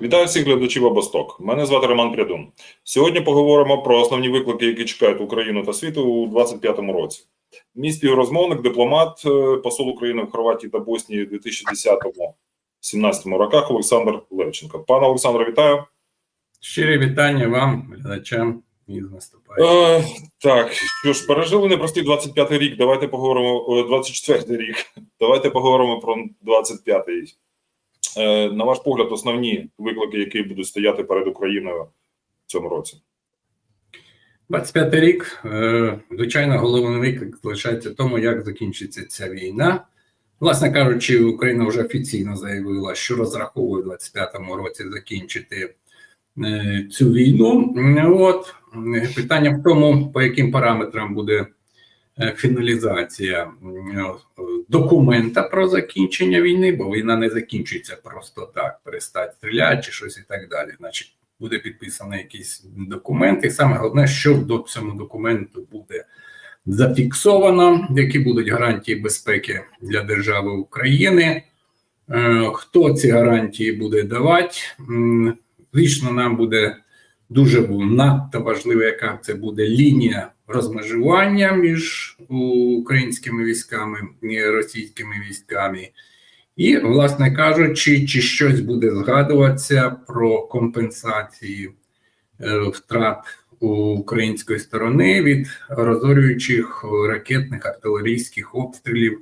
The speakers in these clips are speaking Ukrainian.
Вітаю всіх глядачів Абосток. Мене звати Роман Прядун. Сьогодні поговоримо про основні виклики, які чекають Україну та світу у 2025 році. Мій співрозмовник, дипломат, е, посол України в Хорватії та Боснії у 2010-17 роках Олександр Левченко. Пане Олександре, вітаю. Щирі вітання вам, глядачам і з наступаючим. Е, так, що ж, пережили непростий 25-й рік. Давайте поговоримо о 24-й рік. Давайте поговоримо про 25-й. Е, на ваш погляд, основні виклики, які будуть стояти перед Україною в цьому році. 25 рік, е, звичайно, головний виклик залишається тому, як закінчиться ця війна. Власне кажучи, Україна вже офіційно заявила, що розраховує в 25-му році закінчити е, цю війну. От питання в тому, по яким параметрам буде фіналізація е, документа про закінчення війни, бо війна не закінчується просто так, перестать стріляти чи щось і так далі. Значить, буде підписаний якийсь документ, і саме головне, що до цьому документу буде зафіксовано, які будуть гарантії безпеки для держави України. Е, Хто ці гарантії буде давати? Звісно, нам буде дуже надто важливо, яка це буде лінія розмежування між українськими військами і російськими військами. І, власне кажучи, чи щось буде згадуватися про компенсації е, втрат української сторони від розорюючих ракетних артилерійських обстрілів.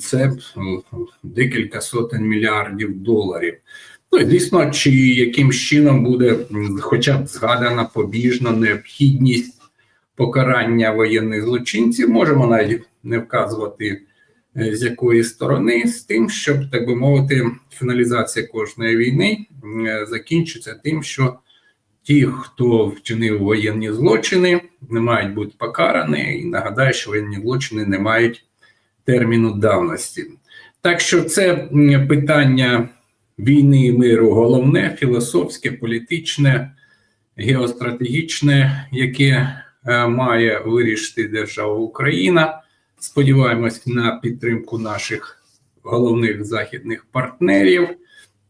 Це е, декілька сотень мільярдів доларів. Ну звісно, чи яким чином буде хоча б згадана побіжна необхідність покарання воєнних злочинців, можемо навіть не вказувати е, з якої сторони, з тим, щоб так би мовити, фіналізація кожної війни закінчиться тим, що ті, хто вчинив воєнні злочини, не мають бути покарані, і нагадаю, що воєнні злочини не мають терміну давності. Так що це питання війни і миру головне, філософське, політичне, геостратегічне, яке е, має вирішити держава Україна. Сподіваємось на підтримку наших головних західних партнерів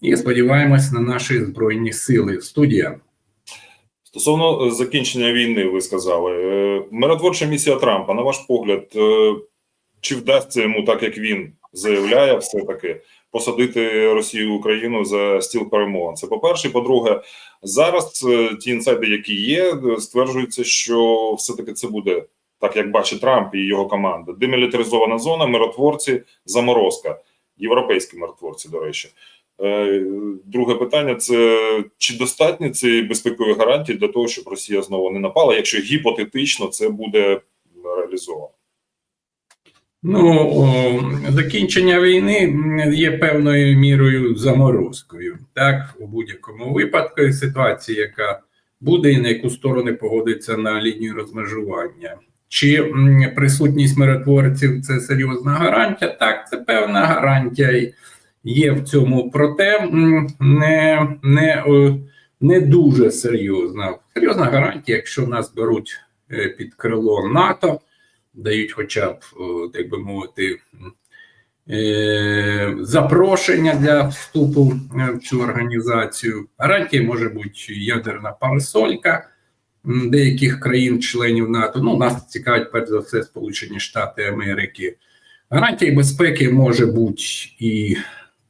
і сподіваємось на наші збройні сили. Студія. Стосовно е, закінчення війни, ви сказали, Е, миротворча місія Трампа, на ваш погляд, чи вдасться йому, так як він заявляє, все-таки посадити Росію Україну за стіл перемовин? Це по-перше. По-друге, зараз е, ті інсайди, які є, стверджується, що все-таки це буде так, як бачить Трамп і його команда. Демілітаризована зона, миротворці, заморозка, європейські миротворці, до речі. Е, Друге питання: це чи достатні ці безпекові гарантії для того, щоб Росія знову не напала, якщо гіпотетично це буде реалізовано? Ну, о, закінчення війни є певною мірою заморозкою. Так, у будь-якому випадку ситуація, яка буде, і на яку сторони погодиться на лінію розмежування. Чи присутність миротворців це серйозна гарантія? Так, це певна гарантія є в цьому, проте не, не, не дуже серйозна. Серйозна гарантія, якщо нас беруть е, під крило НАТО дають хоча б, так би мовити, е, запрошення для вступу е, в цю організацію. Гарантія може бути ядерна парасолька деяких країн-членів НАТО. Ну, нас цікавить перш за все Сполучені Штати Америки. Гарантія безпеки може бути і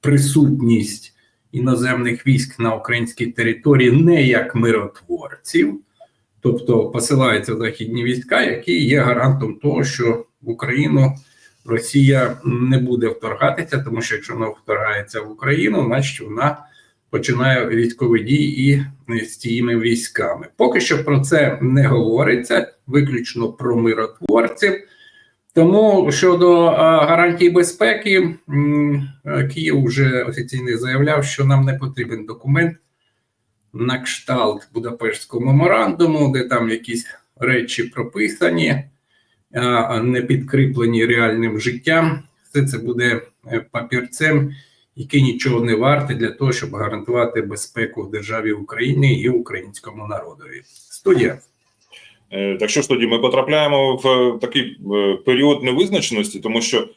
присутність іноземних військ на українській території не як миротворців. Тобто посилаються західні війська, які є гарантом того, що в Україну Росія не буде вторгатися, тому що якщо вона вторгається в Україну, значить вона починає військові дії і з цими військами. Поки що про це не говориться, виключно про миротворців. Тому щодо гарантій безпеки, е, Київ вже офіційно заявляв, що нам не потрібен документ на кшталт Будапештського меморандуму, де там якісь речі прописані, не підкріплені реальним життям. Все це буде е, папірцем, який нічого не варте для того, щоб гарантувати безпеку державі Україні і українському народові. Студія. Е, Так що ж тоді ми потрапляємо в е, такий е, період невизначеності, тому що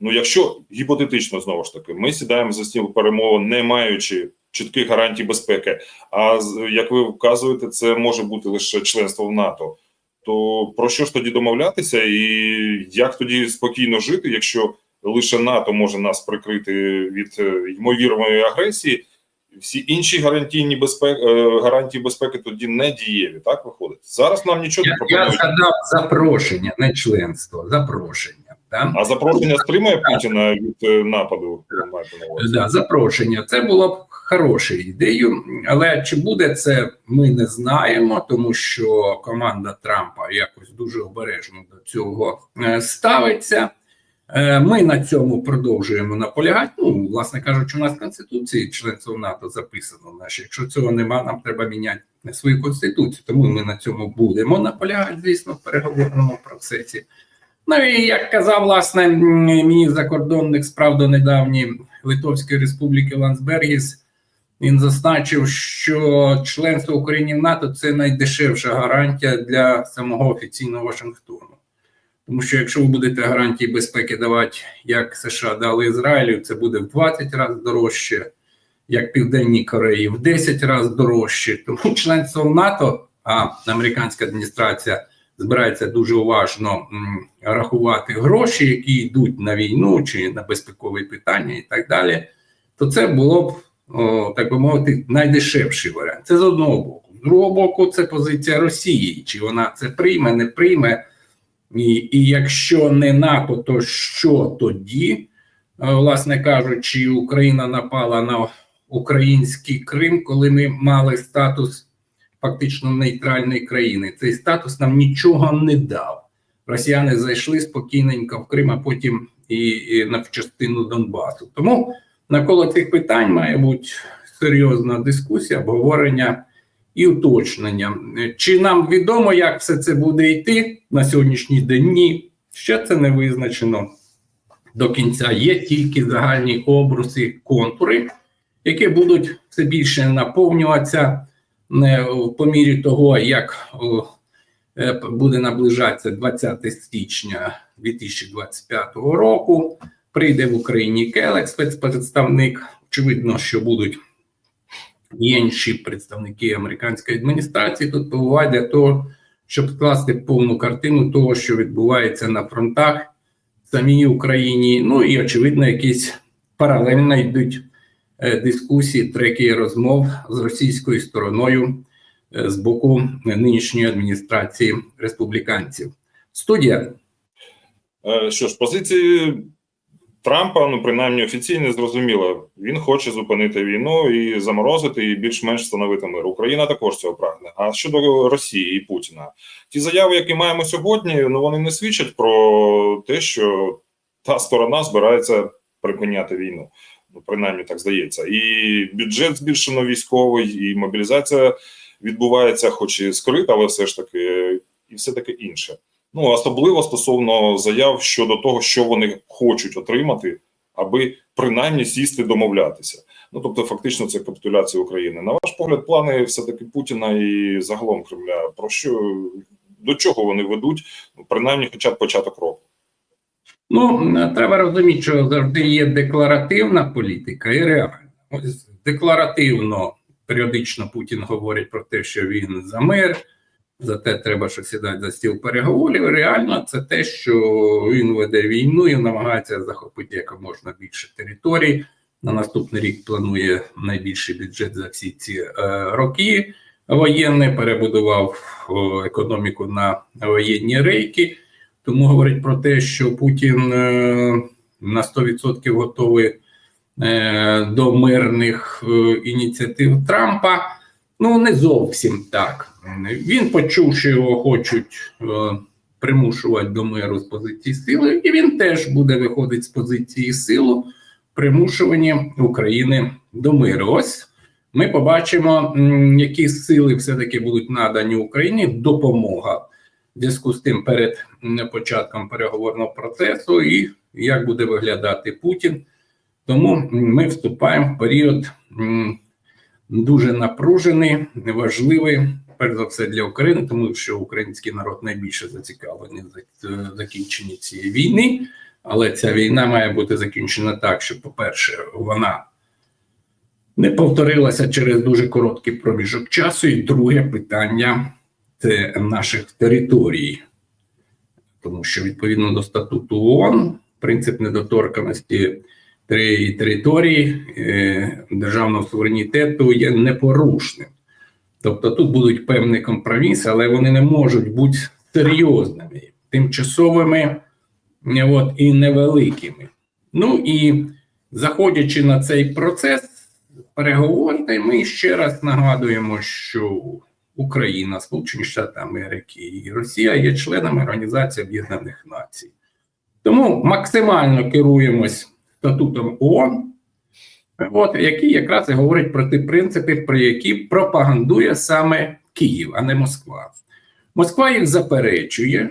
Ну, якщо гіпотетично знову ж таки, ми сідаємо за стіл перемовин, не маючи чітких гарантій безпеки, а як ви вказуєте, це може бути лише членство в НАТО. То про що ж тоді домовлятися, і як тоді спокійно жити, якщо лише НАТО може нас прикрити від е, ймовірної агресії? Всі інші гарантійні безпеки гарантії безпеки тоді не дієві, так виходить. Зараз нам нічого не Я, я згадав запрошення, не членство, запрошення. Да? А запрошення стримує Путіна від е, нападу. Да, запрошення. Це було б хорошою ідеєю, але чи буде це, ми не знаємо, тому що команда Трампа якось дуже обережно до цього е, ставиться. Е, Ми на цьому продовжуємо наполягати. Ну, власне кажучи, у нас в Конституції членство НАТО записано. Наше. Якщо цього нема, нам треба міняти свою конституцію. Тому ми на цьому будемо наполягати, звісно, в переговорному процесі. Ну і як казав власне міністр закордонних справ донедавні Литовської Республіки Ландсбергіс, він зазначив, що членство України в НАТО це найдешевша гарантія для самого офіційного Вашингтону. Тому що якщо ви будете гарантії безпеки давати, як США дали Ізраїлю, це буде в 20 разів дорожче, як Південній Кореї в 10 разів дорожче. Тому членство в НАТО, а американська адміністрація збирається дуже уважно рахувати гроші, які йдуть на війну чи на безпекові питання, і так далі, то це було б, так би мовити, найдешевший варіант. Це з одного боку. З другого боку, це позиція Росії. Чи вона це прийме, не прийме. І, і якщо не НАТО, то що тоді? Е, Власне кажучи, Україна напала на український Крим, коли ми мали статус фактично нейтральної країни. Цей статус нам нічого не дав. Росіяни зайшли спокійненько в Крим, а потім і, і на частину Донбасу. Тому навколо цих питань має бути серйозна дискусія, обговорення і уточнення. Чи нам відомо, як все це буде йти на сьогоднішній день? Ні, ще це не визначено до кінця. Є тільки загальні обруси, контури, які будуть все більше наповнюватися по мірі того, як е, буде наближатися 20 січня 2025 року. Прийде в Україні Келек, спецпредставник. Очевидно, що будуть інші представники американської адміністрації тут побувають для того, щоб скласти повну картину того, що відбувається на фронтах в самій Україні. Ну і очевидно, якісь паралельно йдуть е, дискусії, треки розмов з російською стороною е, з боку нинішньої адміністрації республіканців. Студія. Е, Що ж, позиції Трампа, ну принаймні офіційно зрозуміло, він хоче зупинити війну і заморозити, і більш-менш встановити мир. Україна також цього прагне. А щодо Росії і Путіна, ті заяви, які маємо сьогодні, ну вони не свідчать про те, що та сторона збирається припиняти війну. Ну, принаймні так здається. І бюджет збільшено військовий, і мобілізація відбувається, хоч і скрита, але все ж таки, і все таке інше. Ну, особливо стосовно заяв щодо того, що вони хочуть отримати, аби принаймні сісти домовлятися. Ну тобто, фактично, це капітуляція України. На ваш погляд, плани все-таки Путіна і загалом Кремля про що до чого вони ведуть, ну, принаймні, хоча б початок року. Ну, треба розуміти, що завжди є декларативна політика і реальна. Ось декларативно періодично Путін говорить про те, що він за мир, за те треба, що сідати за стіл переговорів. Реально, це те, що він веде війну і намагається захопити якомога більше територій. На наступний рік планує найбільший бюджет за всі ці е, роки. Воєнний перебудував о, економіку на воєнні рейки. Тому говорить про те, що Путін е, на 100% готовий е, до мирних е, ініціатив Трампа. Ну, не зовсім так. Він почув, що його хочуть примушувати до миру з позиції сили, і він теж буде виходити з позиції сили примушування України до миру. Ось ми побачимо, які сили все-таки будуть надані Україні допомога в зв'язку з тим перед початком переговорного процесу, і як буде виглядати Путін. Тому ми вступаємо в період дуже напружений, важливий, перш за все для України, тому що український народ найбільше зацікавлений в закінченні цієї війни. Але ця війна має бути закінчена так, щоб, по-перше, вона не повторилася через дуже короткий проміжок часу. І друге питання наших територій. Тому що відповідно до статуту ООН принцип недоторканості тери- території е, державного суверенітету є непорушним. Тобто тут будуть певні компроміси, але вони не можуть бути серйозними, тимчасовими от, і невеликими. Ну і заходячи на цей процес переговорний, ми ще раз нагадуємо, що Україна, Сполучені Штати Америки і Росія є членами Організації Об'єднаних Націй. Тому максимально керуємось статутом ООН, от, який якраз і говорить про ті принципи, про які пропагандує саме Київ, а не Москва. Москва їх заперечує,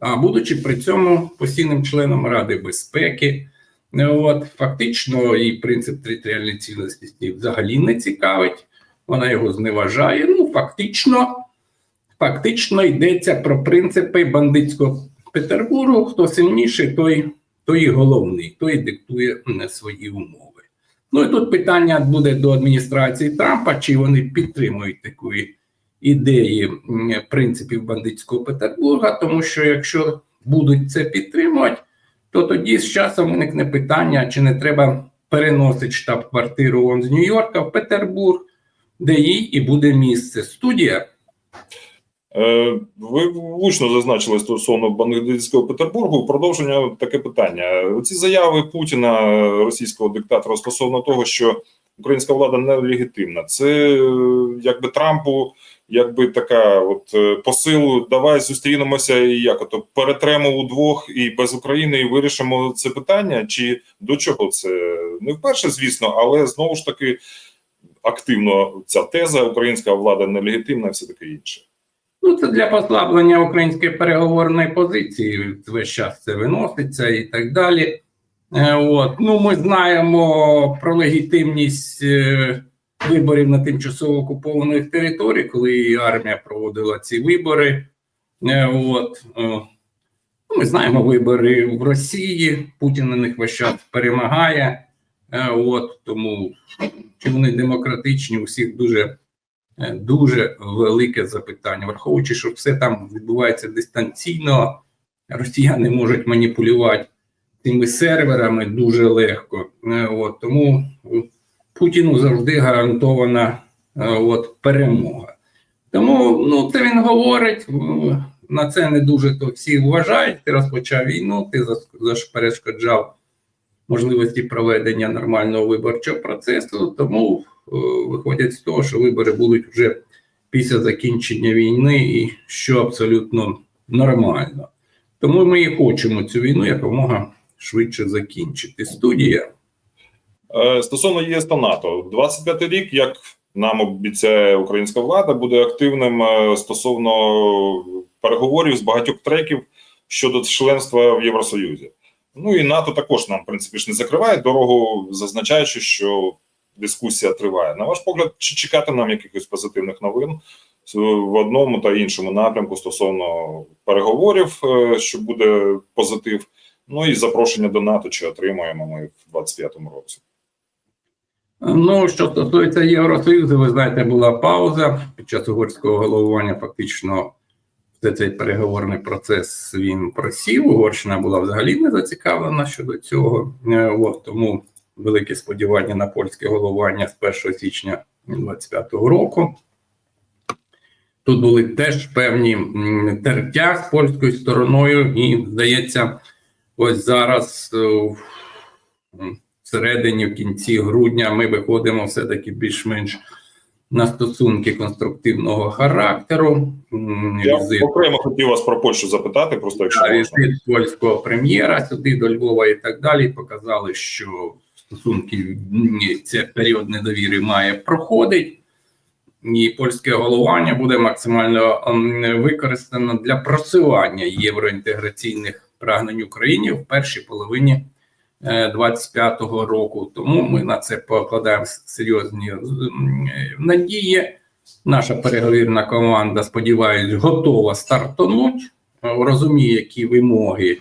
а будучи при цьому постійним членом Ради безпеки, от, фактично її принцип територіальної цілісності взагалі не цікавить, вона його зневажає. Ну, фактично, фактично йдеться про принципи бандитського Петербургу. Хто сильніший, той, той головний, той диктує свої умови. Ну і тут питання буде до адміністрації Трампа, чи вони підтримують такої ідеї принципів бандитського Петербурга, тому що якщо будуть це підтримувати, то тоді з часом виникне питання, чи не треба переносити штаб-квартиру з Нью-Йорка в Петербург, де їй і буде місце. Студія. Е, Ви влучно зазначили стосовно бандитського Петербургу. Продовження таке питання. Ці заяви Путіна, російського диктатора, стосовно того, що українська влада нелегітимна, це е, якби Трампу, якби така от е, посил, давай зустрінемося і як ото перетремо удвох і без України, і вирішимо це питання. Чи до чого це не вперше, звісно, але знову ж таки активно ця теза українська влада нелегітимна, все таке інше. Ну, це для послаблення української переговорної позиції. Весь час це виноситься і так далі. Е, От. Ну, ми знаємо про легітимність е, виборів на тимчасово окупованих територіях, коли армія проводила ці вибори. Е, От. ну, Ми знаємо вибори в Росії, Путін на них весь час перемагає. Е, От, тому чи вони демократичні, у всіх дуже Е, дуже велике запитання, враховуючи, що все там відбувається дистанційно, росіяни можуть маніпулювати цими серверами дуже легко. Е, От, тому Путіну завжди гарантована от, перемога. Тому ну, це він говорить. На це не дуже то всі вважають. Ти розпочав війну, ти зас- заш- перешкоджав можливості проведення нормального виборчого процесу. Тому е, виходять з того, що вибори будуть вже після закінчення війни, і що абсолютно нормально. Тому ми і хочемо цю війну якомога швидше закінчити. Студія. Е, Стосовно ЄС та НАТО, 25 рік, як нам обіцяє українська влада, буде активним е, стосовно переговорів з багатьох треків щодо членства в Євросоюзі. Ну і НАТО також нам, в принципі, ж не закриває дорогу, зазначаючи, що дискусія триває. На ваш погляд, чи чекати нам якихось позитивних новин в одному та іншому напрямку стосовно переговорів, е, що буде позитив, ну і запрошення до НАТО, чи отримаємо ми в 25-му році. Ну, що стосується Євросоюзу, ви знаєте, була пауза під час угорського головування. Фактично, цей переговорний процес він просів. Угорщина була взагалі не зацікавлена щодо цього. Е, От, тому великі сподівання на польське головування з 1 січня 2025 року. Тут були теж певні тертя з польською стороною, і здається, ось зараз е, всередині, в кінці грудня, ми виходимо все-таки більш-менш на стосунки конструктивного характеру. Я візит окремо хотів вас про Польщу запитати, просто якщо можна. візит польського прем'єра сюди до Львова і так далі показали, що стосунки цей період недовіри має проходить, і польське головування буде максимально використано для просування євроінтеграційних прагнень України в першій половині 25-го року. Тому ми на це покладаємо серйозні надії. Наша переговірна команда, сподіваюсь, готова стартануть, е, розуміє, які вимоги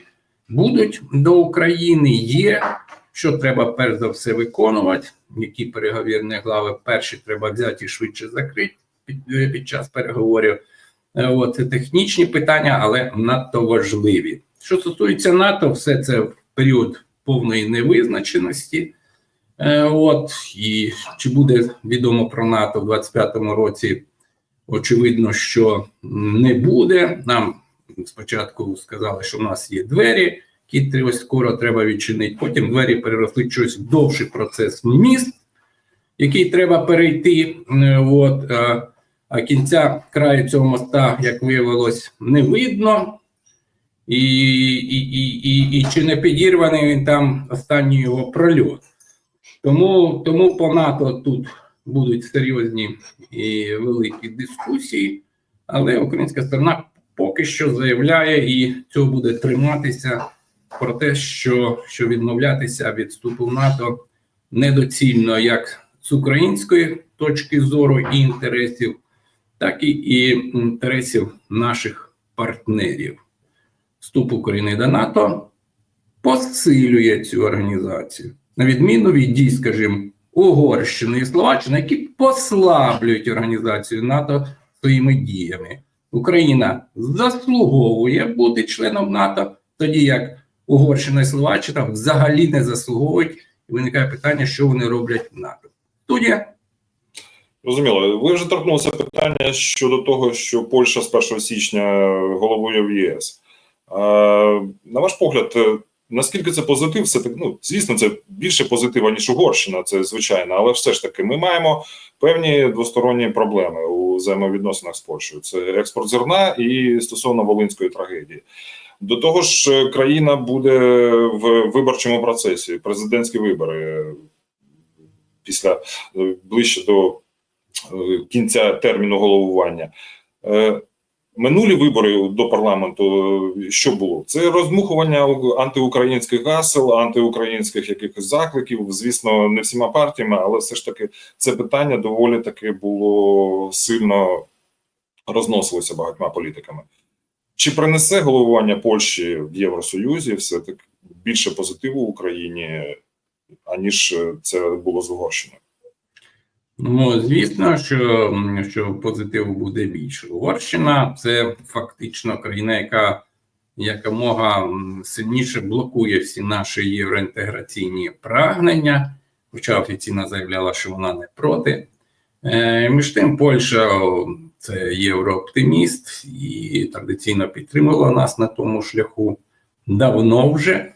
будуть до України. Є що треба перш за все виконувати, які переговірні глави перші треба взяти і швидше закрити під, е, під час переговорів. Е, От, це технічні питання, але надто важливі. Що стосується НАТО, все це в період повної невизначеності. Е, От і чи буде відомо про НАТО в 25-му році? Очевидно, що не буде. Нам спочатку сказали, що в нас є двері, які треба- скоро треба відчинити. Потім двері переросли в щось довший процес міст, який треба перейти. Е, От, а кінця краю цього моста, як виявилось, не видно. І, і, і, і, і чи не підірваний він там останній його прольот. Тому, тому по НАТО тут будуть серйозні і великі дискусії, але українська сторона поки що заявляє і цього буде триматися про те, що, що відмовлятися від вступу в НАТО недоцільно як з української точки зору і інтересів, так і, і інтересів наших партнерів. Вступ України до НАТО посилює цю організацію, на відміну від дій, скажімо, Угорщини і Словаччини, які послаблюють організацію НАТО своїми діями. Україна заслуговує бути членом НАТО, тоді як Угорщина і Словаччина взагалі не заслуговують, і виникає питання, що вони роблять в НАТО. Студія. Розуміло, ви вже торкнулися питання щодо того, що Польща з 1 січня головує в ЄС. На ваш погляд, е, наскільки це позитив? Все таки, ну, звісно, це більше позитива, ніж Угорщина, це звичайно, але все ж таки ми маємо певні двосторонні проблеми у взаємовідносинах з Польщею. Це експорт зерна і стосовно волинської трагедії. До того ж, е, країна буде в виборчому процесі, президентські вибори е, після ближче до кінця терміну головування. Минулі вибори до парламенту е, що було? Це роздмухування антиукраїнських гасел, антиукраїнських якихось закликів. Звісно, не всіма партіями, але все ж таки це питання доволі таки було сильно розносилося багатьма політиками. Чи принесе головування Польщі в Євросоюзі все таки більше позитиву Україні, аніж е, це було з Угорщиною? Ну, звісно, що, що позитиву буде більше. Угорщина це фактично країна, яка якомога сильніше блокує всі наші євроінтеграційні прагнення, хоча офіційно заявляла, що вона не проти. Е, між тим, Польща це єврооптиміст і традиційно підтримувала нас на тому шляху давно вже.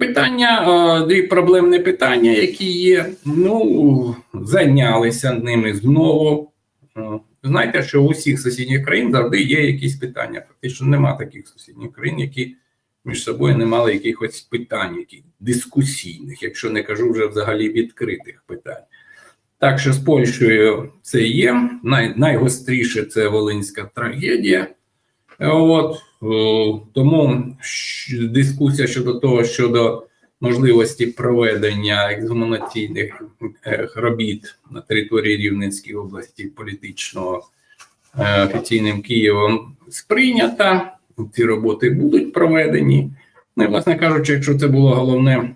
Питання, е, дві проблемні питання, які є. Ну, зайнялися ними знову. Е, Знаєте, що у усіх сусідніх країн завжди є якісь питання. Фактично нема таких сусідніх країн, які між собою не мали якихось питань, яких дискусійних, якщо не кажу вже взагалі відкритих питань. Так що з Польщею це є. Най, найгостріше це Волинська трагедія. От е, тому дискусія щодо того, щодо можливості проведення ексгуманаційних е, робіт на території Рівненської області політичного е, офіційним Києвом сприйнята. Ці роботи будуть проведені. Ну і, власне кажучи, якщо це було головне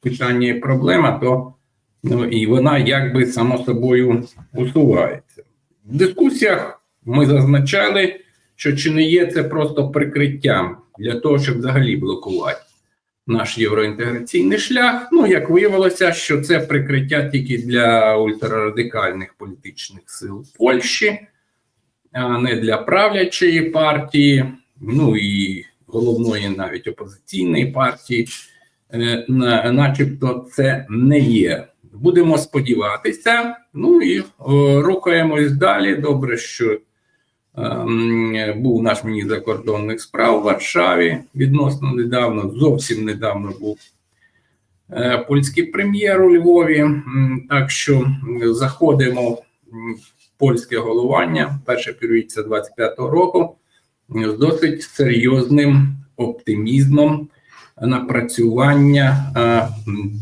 питання і проблема, то ну, і вона якби само собою усувається. В дискусіях ми зазначали що чи не є це просто прикриттям для того, щоб взагалі блокувати наш євроінтеграційний шлях. Ну, як виявилося, що це прикриття тільки для ультрарадикальних політичних сил Польщі, а не для правлячої партії, ну і головної навіть опозиційної партії, Е, начебто це не є. Будемо сподіватися, ну і о, рухаємось далі. Добре, що був наш міністр закордонних справ в Варшаві відносно недавно, зовсім недавно був е, польський прем'єр у Львові. Так що заходимо в польське головування, перше півріччя 25-го року, з досить серйозним оптимізмом напрацювання е,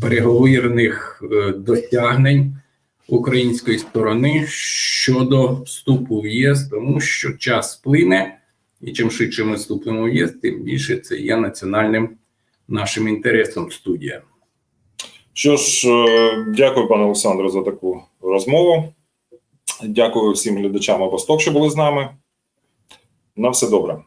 переговірних е, досягнень української сторони щодо вступу в ЄС, тому що час плине, і чим швидше ми вступимо в ЄС, тим більше це є національним нашим інтересам студія. Що ж, е, дякую, пане Олександре, за таку розмову. Дякую всім глядачам Обосток, що були з нами. На все добре.